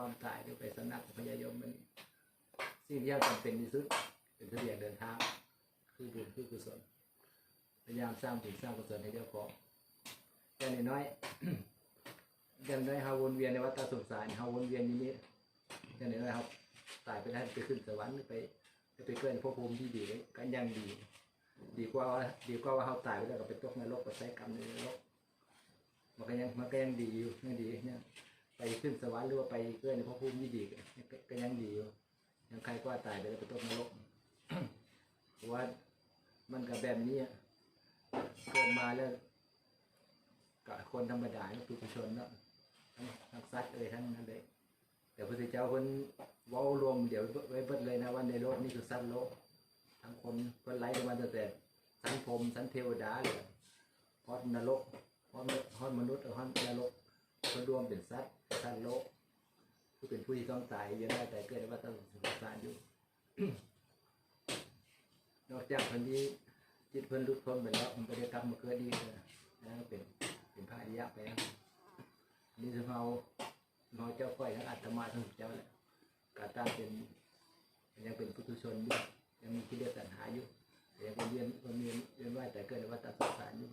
ความตายหรือไปสำนักพญายมมันสิ่งที่เราจำเป็นที่สุดเป็นเสบียงเดินทางคือบุญคือกุศลพยายามสร้างบุญสร้างกุศลให้เจ้าของอย่างน้อยอย่างน้อยเฮาวนเวียนในวัฏสงสารเฮาวนเวียนอย่นี้อย่างน้อยๆครับตายไปได้ไปขึ้นสวรรค์หรือไปไปเกิดในภพภูมิที่ดีก็ยังดี ดีกว่าว่าดีกว่าว่าเฮาตายไปแล้วก็ไปตกนรกไปใช้กรรมในนรกมันก็ยังมันก็ยังดีอยู่ยังดีเนี่ย ไปขึ้นสวรรค์หรือว่าไปเกิดในภพภูมิที่ดีก็ยังดีอยู่ยังใครก็าตายไปแล้วไปตกนรกเพราะว่ามันกับแบบนี้อะเกิดมาแล้วกับคนธรรมดาก็คือผู้ชนเนาะทั้งทั้งสัตว์เอ่ยทั้งนั้นเลยแต่พระเจ้าคนว้ารวมเดี๋ยวไว้เบิดเลยนะว่าในโลกนี่คือสัตว์โลกทั้งคนคนไร้ในวันตั้งแต่สันพรมสันเทวดาเลยฮอดนรกฮอดฮอดมนุษย์ฮอดนรกคนรวมเป็นสัตว์ สัตว์โลกคือเป็นผู้ที่ต้องตายยังได้แต่เกิดในวัฏสงสารอยู่ นอกจากคนที่จิตเพิ่นหลุดพ้นไปแล้วมันก็ได้กลับมาเกิดดีเลยนะนั่นเป็นเป็นพระอริยะไปแล้วนนี้ถึงเราเราเจ้าก้อยทั้งอัตมาทั้งเจ้าแหละกาตาเป็นยังเป็นพุทุชนอยู่ยังมีกิเลสตัณหาอยู่ยังเป็นเรียนคนเรียนเรียนไหวแต่เกิดในวัฏสงสารอยู่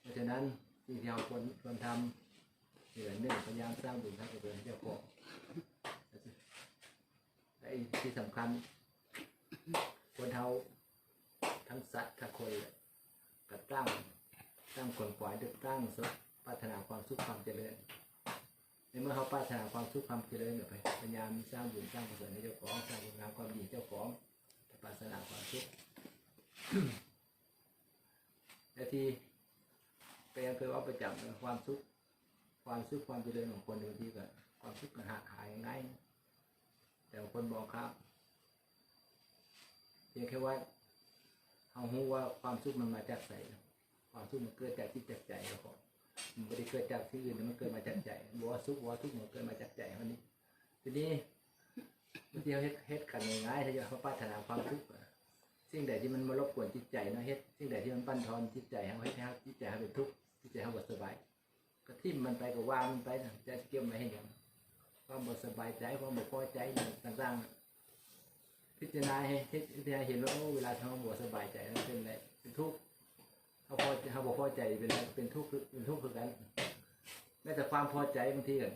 เพราะฉะนั้นสิ่งที่เราควรควรทำ เหนือหนึ่งพยายามสร้างบุญสร้างกุศลให้เจ้าของและอีกที่สำคัญ คนเฮาทั้งสัตว์ทั้งคนเลยก็ตั้งตั้งคนขวายดึกตั้งสุขปรารถนาความสุขความเจริญในเมื่อเขาปรารถนาความสุขความเจริญเนี่ยพยายามสร้างบุญสร้างกุศลให้เจ้าของสร้างคุณงามความดีเจ้าของปรารถนาความสุขและที่ก็ยังเคยว่าประจำนะความสุข ความสุขความเจริญของคนบางทีก็ความสุขก็หาหายง่ายแต่คนบอกครับเพียงแค่ว่าเอาหูว่าความสุขมันมาจากใจความสุขมันเกิดจากที่จากใจเราพอมันไม่ได้เกิดจากที่อื่นมันเกิดมาจากใจบอกว่าสุขบอกว่าทุกข์มันเกิดมาจากใจมันนี้ทีนี้บางทีเราเฮ็ดเฮ็ดกันง่ายๆถ้าจะเขาปรารถนาความทุกข์สิ่งใดที่มันมารบกวนจิตใจเนาะเฮ็ดสิ่งใดที่มันปั้นทอนจิตใจเขาเฮ็ดให้จิตใจเขาเป็นทุกข์จิตใจเขาบ่สบาย ก็ทิ่มมันไปก็วางมันไปนะจะเก็บไว้ให้หยังความบ่สบายใจความบ่พอใจต่างๆ พิจารณาให้พิจารณาเห็นว่าเวลาทำหัวสบายใจแล้วเป็นอะไรเป็นทุกข์เขาพอเขาบอกพอใจเป็นอะไรเป็นทุกข์เป็นทุกข์คือกันแม้แต่ความพอใจบางทีกัน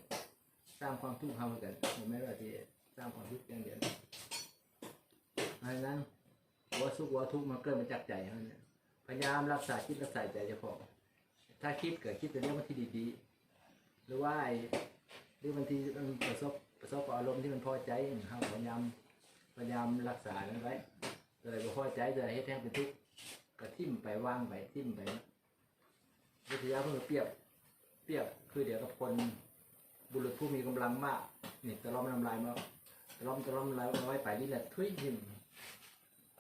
สร้างความทุกข์เขาเหมือนกันไม่ว่าที่สร้างความทุกข์อย่างเดียวเพราะฉะนั้นหัวสุขหัวทุกข์มันเกิดมาจากใจเขาเนี่ยพยายามรักษาคิดรักษาใจเฉพาะ ถ้าคิดเกิดคิดแต่เรื่องที่ดีๆ หรือว่าไอ้หรือบางทีมันประสบประสบกับอารมณ์ที่มันพอใจเขาพยายามพยายามรักษามันไว้เลยบ่พอใจจะให้แท้งเป็นทุกข์ก็ทิ่มไปว่างไปทิ่มไปวิทยาเพิ่งเปรียบ เปรียบคือเดี๋ยวกับคนบุรุษผู้มีกำลังมากนี่ตะล้อมน้ำลายมาตะล้อมตะล้อมลายเอาไว้ไปนี่แหละทุยทิ่ม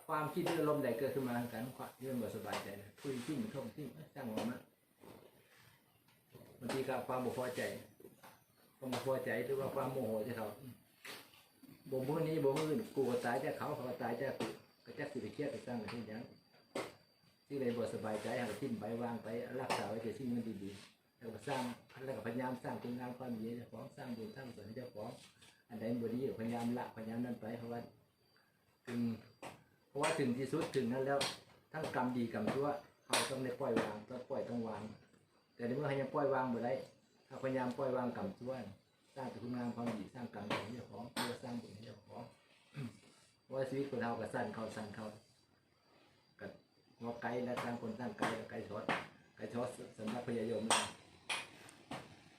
ความคิดที่อารมณ์ใดเกิดขึ้นมาทางกันความที่มันบ่สบายใจทุยทิ่มท่องทิ่มเอ้ยจ้างหัวมัน บางทีก็ความบ่พอใจความบ่พอใจหรือว่าความโมโหที่เขาบ่มื้อนี้บ่มื้ออื่นกูก็ตายจากเขาเขาก็ตายจากกูก็จักสิไปเครียดไปสร้างกันที่ยังที่ใดบ่สบายใจให้ทิ้งไปวางไปรักษาไว้แต่สิ่งมันดีๆแล้วก็สร้างแล้วก็พยายามสร้างคุณงามความดีเจ้าของสร้างบุญสร้างกุศลให้เจ้าของอันใดบ่ดีก็พยายามละพยายามนั่นไปเพราะว่าถึงเพราะว่าถึงที่สุดถึงนั้นแล้วทั้งกรรมดีกรรมชั่วเขาต้องได้ปล่อยวางต้องปล่อยต้องวาง แต่ในเมื่อเขายังปล่อยวางบ่ได้ถ้าพยายามปล่อยวางกรรมชั่วสร้างแต่คุณงามความดีสร้างกรรมให้เจ้าของเพื่อสร้างบุญให้เจ้าของเพราะว่าชีวิตคนเราก็สั้นเขาสั้นเขากับงอไกลและสร้างคนสร้างไกลไกลช็อตไกลช็อตสำนักพยายมเลย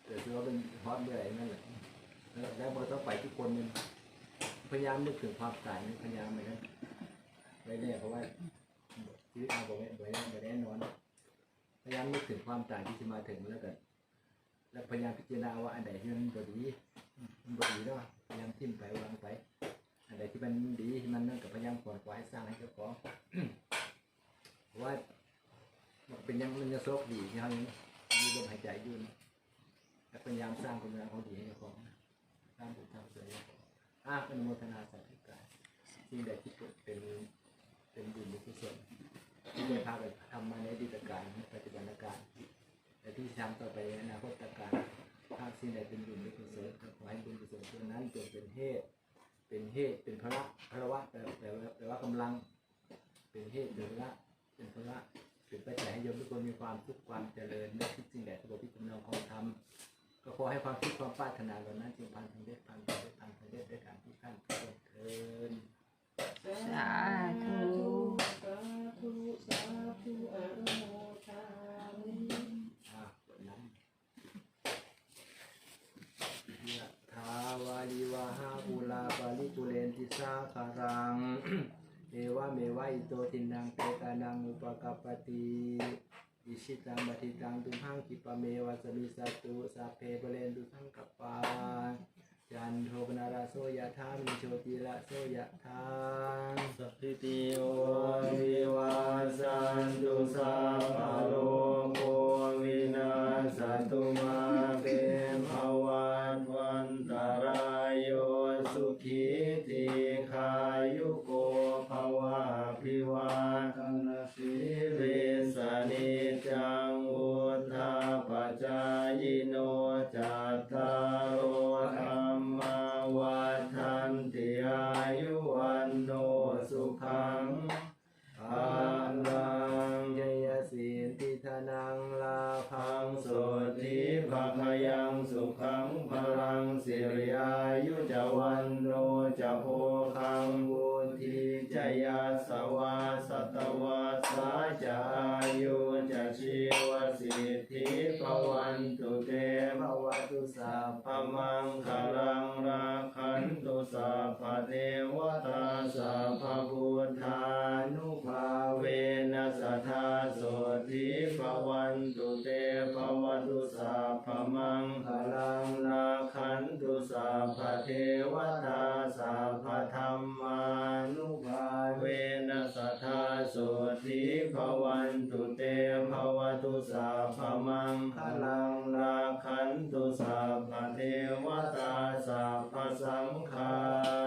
แต่ถือว่าเป็นฮอตเมื่อไหร่นั่นแหละแล้วแล้วมันต้องไปทุกคนมันพยายามนึกถึงความตายนี่พยายามเหมนกันไว้เนี่ยเพราะว่าชีวิตเราบอกไว้ไว้ไว้แน่นอน พยายามนึกถึงความตายที่จะมาถึงแล้วกันแล้วพยายามพิจารณาว่าอันใดที่มันบดีมันบดีเนาะพยายามทิ่มไปวางไป อันใดที่มันดีที่มันนั่นก็พยายามขวนขวายสร้างให้เจ้าของเพราะว่าเป็นยังมันจะโชคดีที่เขายังมีลมหายใจอยู่นะและพยายามสร้างคุณงามความดีให้เจ้าของสร้างบุญทำเสริมอ้าอนุโมทนาสาธุการสิ่งใดที่เป็นเป็นบุญเป็นกุศลที่ได้พาไปทำมาในดีตการปัจจุบัน ที่ทำต่อไปในอนาคตการถ้าสิ่งใดเป็นบุญเป็นกุศลก็ขอให้บุญกุศลนั้นจงเป็นเหตุเป็นเหตุเป็นพระพระวะแปลแปลว่าแปลว่ากำลัง เป็นเหตุเป็นพระเป็นพระเป็นปัจจัยให้โยมทุกคนมีความสุขความเจริญในทุกสิ่งใดทุกประเภทกำลังของธรรมก็ขอให้ความคิดความปรารถนาเหล่านั้นจงพันทางเด็ดพันทางเด็ดพันทางเด็ดด้วยการทุกขั้นทุกคนเทินสาธุสาธุสาธุอนุโมทามิ อ่าบทนั้นยะทาวาลิวาหาภูล กุเรนติสาคารัง เอวะเมวะอิโตทินังเตตานังอุปกัปปติอิชิตังบัติตังตุมหังกิปะเมวะสมิสัตุสัพเพเปเรนตุสังกปาจันโทปนาราโซยะธามิโชติละโซยะธาสัพพิติโย ยโนจัตตารโอธรรมวัฏันติอายุวันโนสุขังภาลังยยสินติธนังลาพังโสติภะคะยังสุขังพลังสิริอายุจวันโนจะโพคังบุญทีจยาสวาสตวา ภวตุสัพพมังคลังราคันตุสัพเทวตาสัพธรรมานุภาเวนัสทธาโสติภวันตุเตภวตุสัพพมังคลังราคันตุสัพเทวตาสัพพสังฆา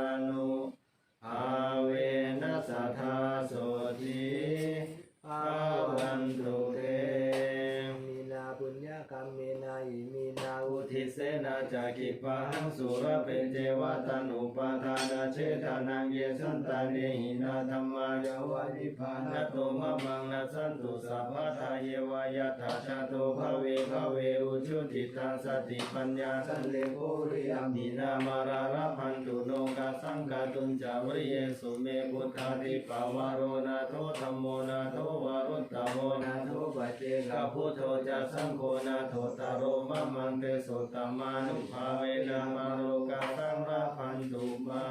จากิปังสุรเป็นเจวตันุปทานาเชตานังเยสันตาเนหินาธรรมายาวานิพานาโตมะมังนาสันตุสัพพะทาเยวายาตาชาโตภเวภเวอุชุติตังสติปัญญาสันเลโกริยามินามาราระพันตุโนกาสังกาตุนจาวริเยสุเมพุทธาติปาวารโรนาโทธรรมโมนาโทวารุตตโมนาโทปัจเจกาพุทโธจะสังโฆนาโทตารโรมะมังเตโสตมานุภาเวนะมาโลกาสังราพันตุมา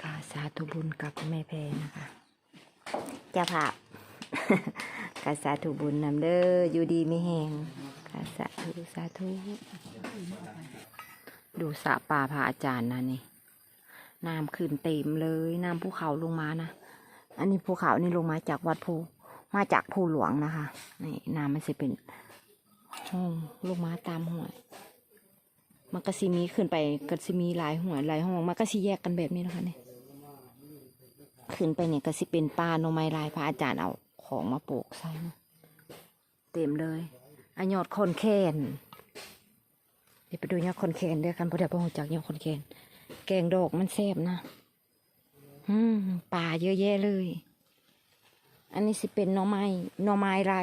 กาสา ธุบุญกับแม่แพรนะคะเจ้าภาพกาสาธุบุญนำเด้ออยู่ดีไม่แหงกาสาธุสาธุดูสระป่าพระอาจารย์นะนี่น้ำขึ้นเต็มเลยน้ำภูเขาลงมานะอันนี้ภูเขานี่ลงมาจากวัดภูมาจากภูหลวงนะคะนี่น้ำมันจะเป็นห้องลงมาตามห้วยมันก็สิมีขึ้นไปก็สิมีหลายหัวหลายห้องมันก็สิแยกกันแบบนี้นะคะเนี่ย ขึ้นไปเนี่ยก็สิเป็นป่าโนไมลายพระอาจารย์เอาของมาปลูกใส่นะเต็มเลยอันยอดคนแคนเดี๋ยวไปดูยอดคนแคนด้วยกันพระเดี๋ยวพ่อจากยอดคนแคนแกงดอกมันแซ่บนะอืมป่าเยอะแยะเลย อันนี้สิเป็นหน่อไม้หน่อไม้ไร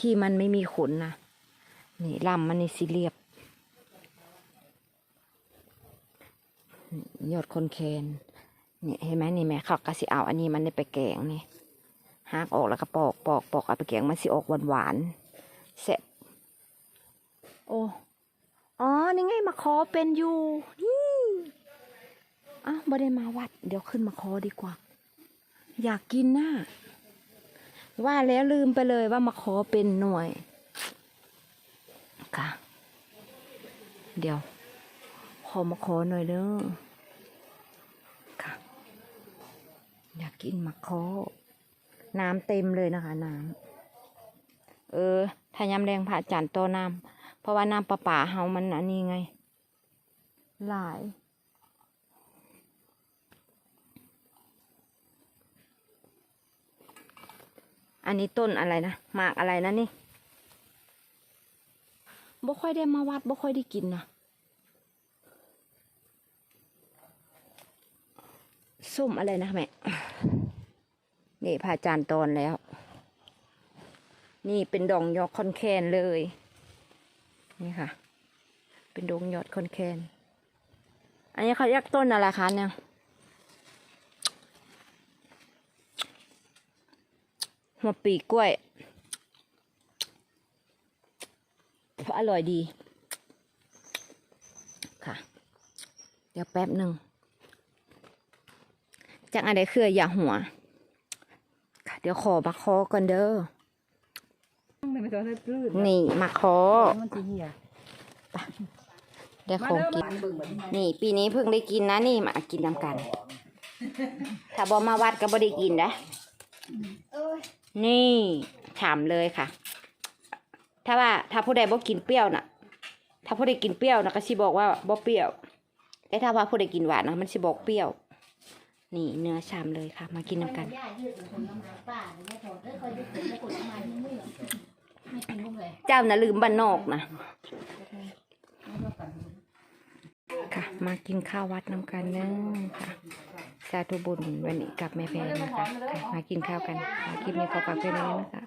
ที่มันไม่มีขนนะนี่ลำมันนี่สิเรียบยอดคนแคน เนี่ยเห็นไหมนี่แม่เขาก็สิเอาอันนี้มันได้ไปแกงนี่หักออกแล้วก็ปอกปอกปอกเอาไปแกงมันสิออกหวานหวานแซ่บโอ้อ๋อนี่ไงมาคอเป็นอยู่นี่อ้าวไม่ได้มาวัด เดี๋ยวขึ้นมาคอดีกว่า อยากกินน่ะว่าแล้วลืมไปเลยว่ามาคอเป็นหน่วยค่ะ เดี๋ยว ขอมาขอหน่อยเด้อค่ะ อยากกินมะขอน้ำเต็มเลยนะคะ น้ำเออถ้ายำแดงผ่าจานโตน้ำเพราะว่าน้ำประป่าเฮามันอันนี้ไง หลายอันนี้ต้นอะไรนะหมากอะไรนะนี่บ่ค่อยได้มาวัดบ่ค่อยได้กินนะ ส้มอะไรนะแม่ นี่พระอาจารย์ตอนแล้ว นี่เป็นดองยอดคอนแคนเลย นี่ค่ะ เป็นดองยอดคอนแคน อันนี้เขาเรียกต้นอะไรคะเนี่ยหัวปีกล้วย อร่อยดี ค่ะ เดี๋ยวแป๊บหนึ่ง จากอะไรคืออย่าหัวค่ะเดี๋ยวขอมาคอก่อนเด้อไม่ต้องให้ปลื้มนี่มาคอมันจะเหี่ยได้ของกิน นี่ปีนี้เพิ่งได้กินนะนี่มากินนำกัน ถ้าบอมาวัดก็บ่ได้กินนะนี่ฉ่ำเลยค่ะ ถ้าว่าถ้าผู้ใดบ่กินเปรี้ยวน่ะ ถ้าผู้ใดกินเปรี้ยวนะก็สิบอกว่าบ่เปรี้ยวแต่ถ้าว่าผู้ใดกินหวานนะมันสิบอกเปรี้ยว นี่เนื้อฉ่ำเลยค่ะ มากินนำกันย่ายืดผลไม้ป่าหรือไม่ถอดได้คอยยืดผลผลไม้ที่มือไม่กินมุ้งเจ้าน่ะลืมบ้านนอกนะค่ะ มากินข้าววัดน้ำกันเนื้อค่ะสาธุบุญวันนี้กับแม่แพรนะคะ มากินข้าวกันค่ะคลิปนี้ขอฝากเพื่อนไว้นะคะ